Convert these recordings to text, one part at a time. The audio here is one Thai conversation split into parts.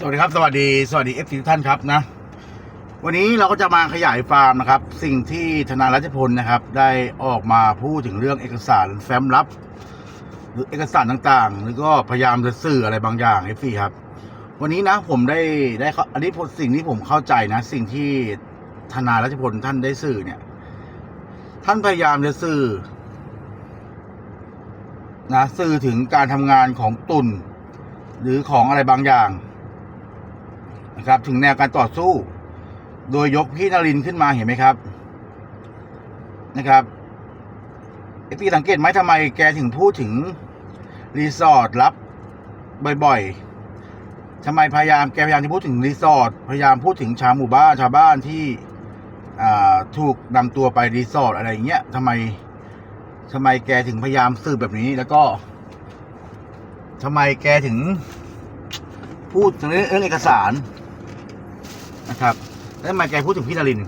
สวัสดีครับ สวัสดีสวัสดีเอฟซีทุกท่านครับนะ วันนี้เราก็จะมาขยายฟาร์มนะครับ สิ่งที่ธนารัชพลนะครับ ได้ออกมาพูดถึงเรื่องเอกสารแฟ้มลับ หรือเอกสารต่างๆ หรือก็พยายามจะสื่ออะไรบางอย่างเอฟซีครับ วันนี้นะผมได้ได้อันนี้สิ่งที่ผมเข้าใจนะ สิ่งที่ธนารัชพลท่านได้สื่อเนี่ย ท่านพยายามจะสื่อนะสื่อถึงการทำงานของตุนหรือของอะไรบางอย่าง นะครับ ถึงแนวการต่อสู้ โดยยกพี่นรินขึ้นมาเห็นไหมครับ นะครับเอฟพี่สังเกตไหมทำไมแกถึงพูดถึงรีสอร์ทรับบ่อยๆทำไมพยายามแกพยายามจะพูดถึงรีสอร์ทพยายามพูดถึงชาวหมู่บ้านชาวบ้านที่ถูกนำตัวไปรีสอร์ทอะไรอย่างเงี้ยทำไมทำไมแกถึงพยายามสืบแบบนี้แล้วก็ทำไมแกถึงพูดเรื่องเอกสาร นะครับ แล้วทำไมแกพูดถึงพี่นริน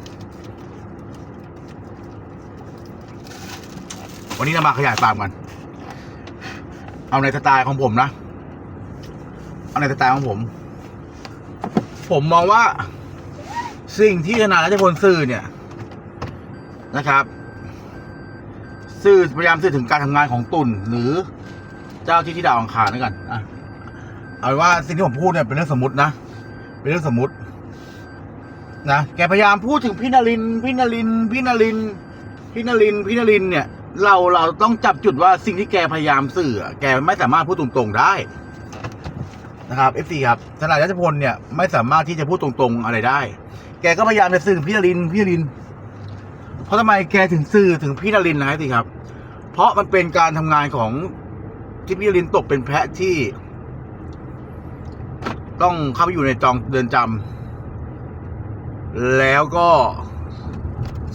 วันนี้เรามาขยายฟาร์มกัน เอาในสไตล์ของผมนะ เอาในสไตล์ของผม ผมมองว่า สิ่งที่ธนารัชพลสื่อเนี่ยนะครับ สื่อพยายามสื่อถึงการทำงานของตุนหรือเจ้าที่ที่ดาวอังคารแล้วกันอะเอาว่าสิ่งที่ผมพูดเนี่ยเป็นเรื่องสมมตินะ เป็นเรื่องสมมติ นะแกพยายามพูดถึงพี่นรินพี่นรินพี่นรินพี่นรินพี่นรินเนี่ย เราเราต้องจับจุดว่าสิ่งที่แกพยายามสื่อ แกไม่สามารถพูดตรงๆได้นะครับเอฟซีครับทนายรัชพลเนี่ยไม่สามารถที่จะพูดตรงๆอะไรได้ แกก็พยายามจะสื่อถึงพี่นรินพี่นริน เพราะทำไมแกถึงสื่อถึงพี่นรินนะครับสิครับ เพราะมันเป็นการทำงานของที่พี่ลินตกเป็นแพะที่ ต้องเข้าไปอยู่ในจองเดือนจำ แล้วก็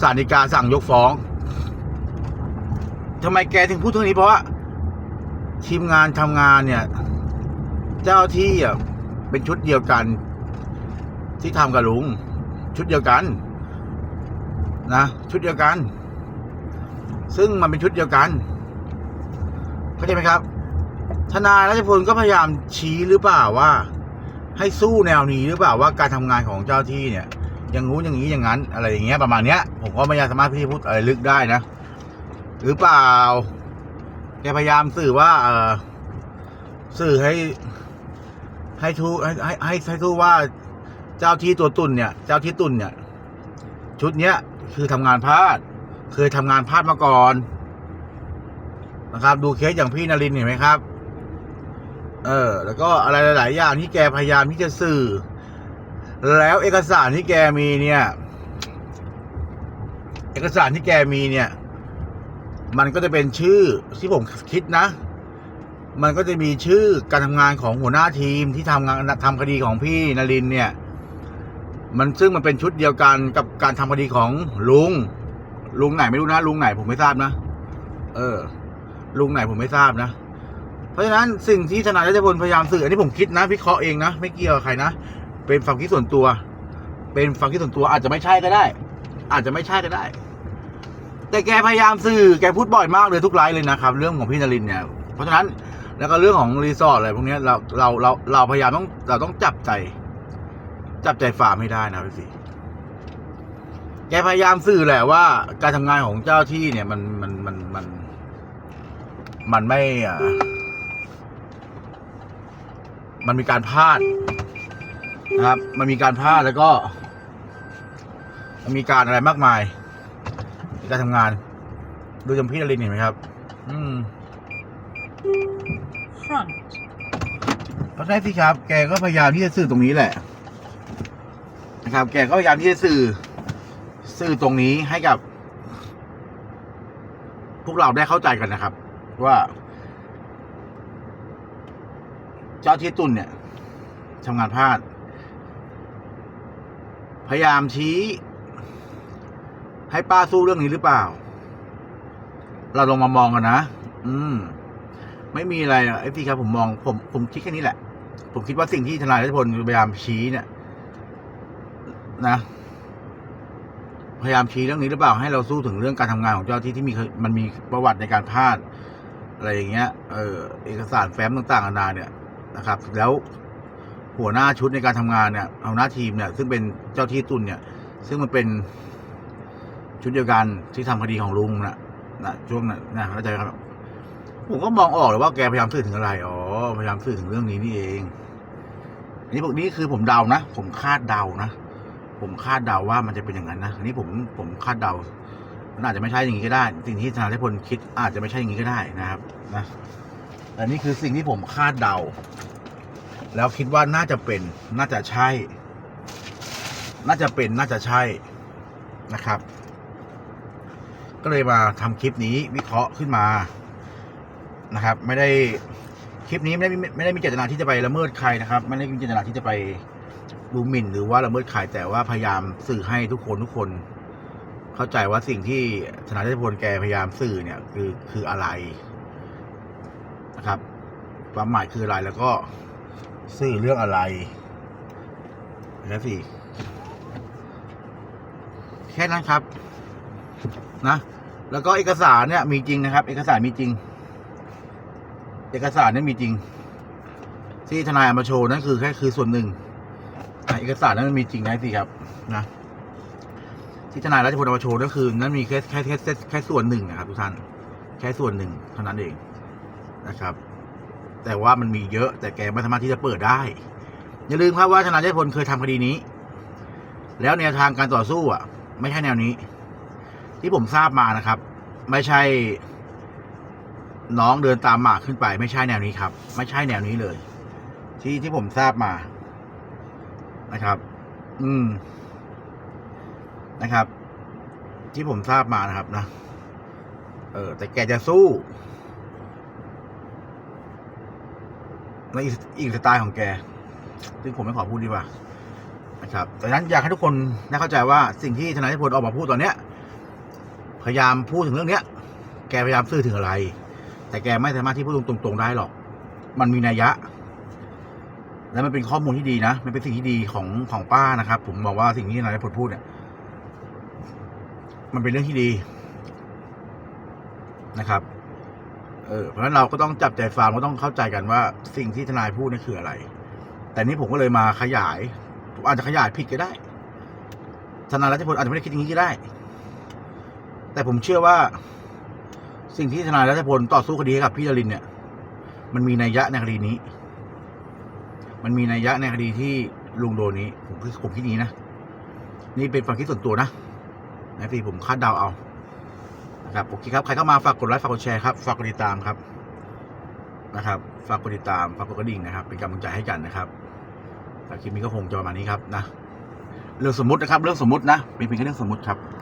ศาลฎีกาสั่งยกฟ้องทำไมแกถึงพูดเรื่องนี้เพราะว่าทีมงานทำงานเนี่ย เจ้าที่อะเป็นชุดเดียวกัน ที่ทำกับลุง ชุดเดียวกัน นะ ชุดเดียวกัน ซึ่งมันเป็นชุดเดียวกันเข้าใจไหมครับ ทนายรัชพลก็พยายามชี้หรือเปล่าว่า ให้สู้แนวนี้หรือเปล่าว่าการทำงานของเจ้าที่เนี่ย อย่างงู้นอย่างนี้อย่างนั้น อะไรอย่างเงี้ยประมาณเนี้ย ผมก็ไม่สามารถที่พูดอะไรลึกได้นะหรือเปล่าแกพยายามสื่อว่า เออสื่อให้ ให้ทูให้ให้ให้ให้ทูว่าเจ้าที่ตัวตุนเนี่ย เจ้าที่ตุนเนี่ย ชุดเนี้ยคือทำงานพลาด เคยทำงานพลาดมาก่อนนะครับ ดูเคสอย่างพี่นรินเห็นไหมครับ เออ แล้วก็อะไรหลาย ๆ อย่างที่แกพยายามที่จะสื่อ แล้วเอกสารที่แกมีเนี่ย เอกสารที่แกมีเนี่ย มันก็จะเป็นชื่อที่ผมคิดนะ มันก็จะมีชื่อการทำงานของหัวหน้าทีมที่ทำงานทำคดีของพี่นรินเนี่ย มันซึ่งมันเป็นชุดเดียวกันกับการทำคดีของลุง ลุงไหนไม่รู้นะลุงไหนผมไม่ทราบนะ เออ ลุงไหนผมไม่ทราบนะเพราะฉะนั้นสิ่งที่ทนายรัชพลพยายามสื่ออันนี้ผมคิดนะ วิเคราะห์เองนะ ไม่เกี่ยวกับใครนะ เป็นความคิดส่วนตัว เป็นความคิดส่วนตัวอาจจะไม่ใช่ก็ได้ อาจจะไม่ใช่ก็ได้ แต่แกพยายามสื่อแกพูดบ่อยมากเลยทุกไลฟ์เลยนะครับ เรื่องของพี่นรินเนี่ย เพราะฉะนั้นแล้วก็เรื่องของรีสอร์ทอะไรพวกนี้เราเราเราเราพยายามต้องเราต้องจับใจ จับใจฟาร์มให้ได้นะพี่สีแกพยายามสื่อแหละว่า การทำงานของเจ้าที่เนี่ยมันมันมันมัน มันไม่อะมันมีการพลาด นะครับ มันมีการพลาดแล้วก็ มันมีการอะไรมากมายในการทำงาน ดูจำพี่นรินทร์เห็นไหมครับ อืม front, เพราะฉะนั้นสิครับ แกก็พยายามที่จะสื่อตรงนี้แหละ นะครับ แกก็พยายามที่จะสื่อ สื่อตรงนี้ให้กับ พวกเราได้เข้าใจกันนะครับ ว่า เจ้าที่ตุนเนี่ยทำงานพลาด พยายามชี้ ให้ป้าสู้เรื่องนี้หรือเปล่า เราลงมามองกันนะ อืม ไม่มีอะไรไอ้พี่ครับผมมอง ผมผมคิดแค่นี้แหละ ผมคิดว่าสิ่งที่ทนายรัชพลพยายามชี้เนี่ยนะพยายามชี้เรื่องนี้หรือเปล่าให้เราสู้ถึงเรื่องการทำงานของเจ้าที่ที่มีมันมีประวัติในการพลาด อะไรอย่างเงี้ย เออเอกสารแฟ้มต่างๆนานาเนี่ยนะครับ แล้ว หัวหน้าชุดในการทำงานเนี่ยเอาหน้าทีมเนี่ยซึ่งเป็นเจ้าที่ตุนเนี่ย ซึ่งมันเป็นชุดเดียวกันที่ทำคดีของลุงนะนะช่วงนั้นนะเข้าใจครับ ผมก็มองออกเลยว่าแกพยายามสื่อถึงอะไรอ๋อพยายามสื่อถึงเรื่องนี้นี่เองอันนี้พวกนี้คือผมเดานะผมคาดเดานะผมคาดเดาว่ามันจะเป็นอย่างนั้นนะอันนี้ผมผมคาดเดามันอาจจะไม่ใช่อย่างนี้ก็ได้ สิ่งที่ธนาธิพลคิดอาจจะไม่ใช่อย่างนี้ก็ได้นะครับ นะแต่นี่คือสิ่งที่ผมคาดเดา แล้วคิดว่าน่าจะเป็นน่าจะใช่ น่าจะเป็นน่าจะใช่นะครับ ก็เลยมาทำคลิปนี้วิเคราะห์ขึ้นมานะครับ ไม่ได้คลิปนี้ไม่ได้ไม่ได้มีเจตนาที่จะไปละเมิดใครนะครับ ไม่ได้มีเจตนาที่จะไปดูหมิ่นหรือว่าละเมิดใครแต่ว่าพยายามสื่อให้ทุกคนทุกคน เข้าใจว่าสิ่งที่ธนาธิพลแกพยายามสื่อเนี่ยคือคืออะไรนะครับความหมายคืออะไรแล้วก็ สื่อเรื่องอะไรนะสิแค่นั้นครับ นะ แล้วก็เอกสารเนี่ยมีจริงนะครับ เอกสารมีจริง เอกสารนั้นมีจริง ที่ทนายเอามาโชว์นั่นคือแค่คือส่วนหนึ่งอะเอกสารนั้นมันมีจริงนะสิครับนะที่ทนายรัชพลเอามาโชว์นั่นคือนั้นมีแค่แค่แค่แค่ส่วนหนึ่งนะครับทุกท่าน แค่ส่วนหนึ่งเท่านั้นเองนะครับ แต่ว่ามันมีเยอะ แต่แกไม่สามารถที่จะเปิดได้ อย่าลืมครับว่าทนายรัชพลเคยทำคดีนี้ แล้วแนวทางการต่อสู้อะ ไม่ใช่แนวนี้ ที่ผมทราบมานะครับ ไม่ใช่ น้องเดินตามหมากขึ้นไป ไม่ใช่แนวนี้ครับ ไม่ใช่แนวนี้เลย ที่ที่ผมทราบมานะครับ อืมนะครับ ที่ผมทราบมานะครับนะ เออแต่แกจะสู้ ในอีกอีกสไตล์ของแก ซึ่งผมไม่ขอพูดดีกว่านะครับแต่นั้นอยากให้ทุกคนได้เข้าใจว่าสิ่งที่ทนายพลออกมาพูดตอนเนี้ย พยายามพูดถึงเรื่องเนี้ย แกพยายามสื่อถึงอะไร แต่แกไม่สามารถที่พูดตรงๆได้หรอก มันมีนัยยะ และมันเป็นข้อมูลที่ดีนะ มันเป็นสิ่งที่ดีของของป้านะครับ ผมบอกว่าสิ่งที่นายพลพูดเนี่ย มันเป็นเรื่องที่ดีนะครับ เออ เพราะฉะนั้นเราก็ต้องจับใจฟังก็ต้องเข้าใจกันว่าสิ่งที่ทนายพูดนี่คืออะไร แต่นี่ผมก็เลยมาขยายอาจจะขยายผิดก็ได้ ทนายรัชพลอาจจะไม่ได้คิดอย่างนี้ก็ได้ แต่ผมเชื่อว่า สิ่งที่ทนายรัชพลต่อสู้คดีกับพี่ดารินเนี่ย มันมีนัยยะในคดีนี้ มันมีนัยยะในคดีที่ลุงโดนี้ ผมคือผมคิดอย่างนี้นะ นี่เป็นความคิดส่วนตัวนะนะพี่ผมคาดเดาเอา นะครับโอเคครับใครเข้ามาฝากกดไลค์ฝากกดแชร์ครับฝากกดติดตามครับนะครับฝากกดติดตามฝากกดกระดิ่งนะครับ เป็นกำลังใจให้กันนะครับคลิปนี้ก็คงจะประมาณนี้ครับนะเรื่องสมมตินะครับ เรื่องสมมตินะเป็นเพียงแค่เรื่องสมมติครับ